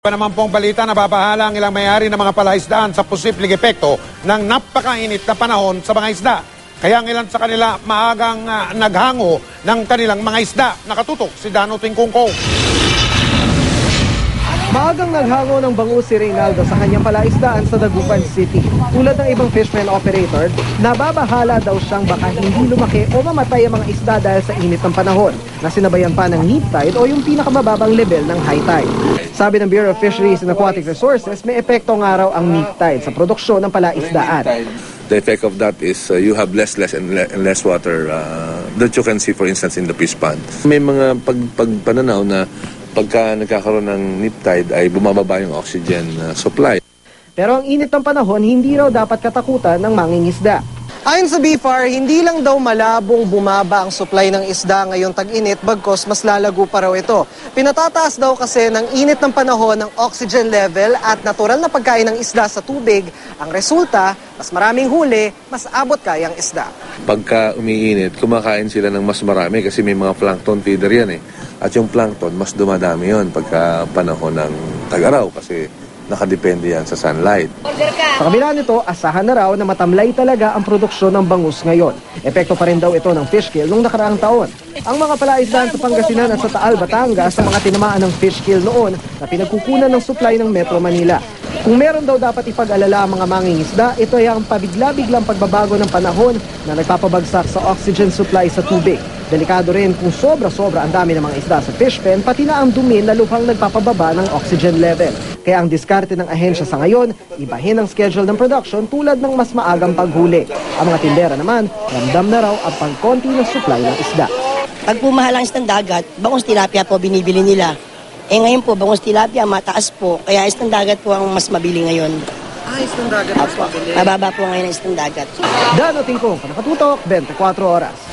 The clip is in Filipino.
Pa naman pong balita na babahala ang ilang may-ari ng mga palaisdaan sa posibleng epekto ng napakainit na panahon sa mga isda. Kaya ang ilan sa kanila maagang ah, naghango ng kanilang mga isda. Nakatutok si Dano Tingkungkong. Maagang naghango ng bangus si Reynaldo sa kanyang palaisdaan sa Dagupan City. Tulad ng ibang fishman operator, nababahala daw siyang baka hindi lumaki o mamatay ang mga isda dahil sa init ng panahon na sinabayan pa ng neap tide o yung pinakamababang level ng high tide. Sabi ng Bureau of Fisheries and Aquatic Resources, may epekto nga raw ang neap tide sa produksyon ng palaisdaan. The effect of that is uh, you have less, less, and, le- and less water uh, that you can see, for instance, in the fish pond. May mga pag, pagpananaw na pagka nagkakaroon ng nip tide ay bumababa yung oxygen uh, supply. Pero ang init ng panahon, hindi raw dapat katakutan ng mangingisda. Ayon sa BFAR, hindi lang daw malabong bumaba ang supply ng isda ngayong tag-init, bagkos mas lalago pa raw ito. Pinatataas daw kasi ng init ng panahon ng oxygen level at natural na pagkain ng isda sa tubig. Ang resulta, mas maraming huli, mas abot kayang isda. Pagka umiinit, kumakain sila ng mas marami kasi may mga plankton feeder yan eh. At yung plankton, mas dumadami yon pagka panahon ng tag-araw kasi nakadepende yan sa sunlight. Sa kabila nito, asahan na raw na matamlay talaga ang produksyon ng bangus ngayon. Epekto pa rin daw ito ng fish kill nung nakaraang taon. Ang mga palaisdaan sa Pangasinan at sa Taal, Batangas sa mga tinamaan ng fish kill noon na pinagkukunan ng supply ng Metro Manila. Kung meron daw dapat ipag-alala ang mga mangingisda, ito ay ang pabigla-biglang pagbabago ng panahon na nagpapabagsak sa oxygen supply sa tubig. Delikado rin kung sobra-sobra ang dami ng mga isda sa fish pen, pati na ang dumi na lubhang nagpapababa ng oxygen level. Kaya ang diskarte ng ahensya sa ngayon, ibahin ang schedule ng production tulad ng mas maagang paghuli. Ang mga tindera naman, ramdam na raw ang pagkonti ng supply ng isda. Pag pumahal ang isang dagat, bangus tilapia po binibili nila. Eh ngayon po, bangus tilapia mataas po, kaya isang dagat po ang mas mabili ngayon. Ah, isang dagat Mababa po ngayon ang isang dagat. Dano Tingkong, Panakatutok, 24 oras.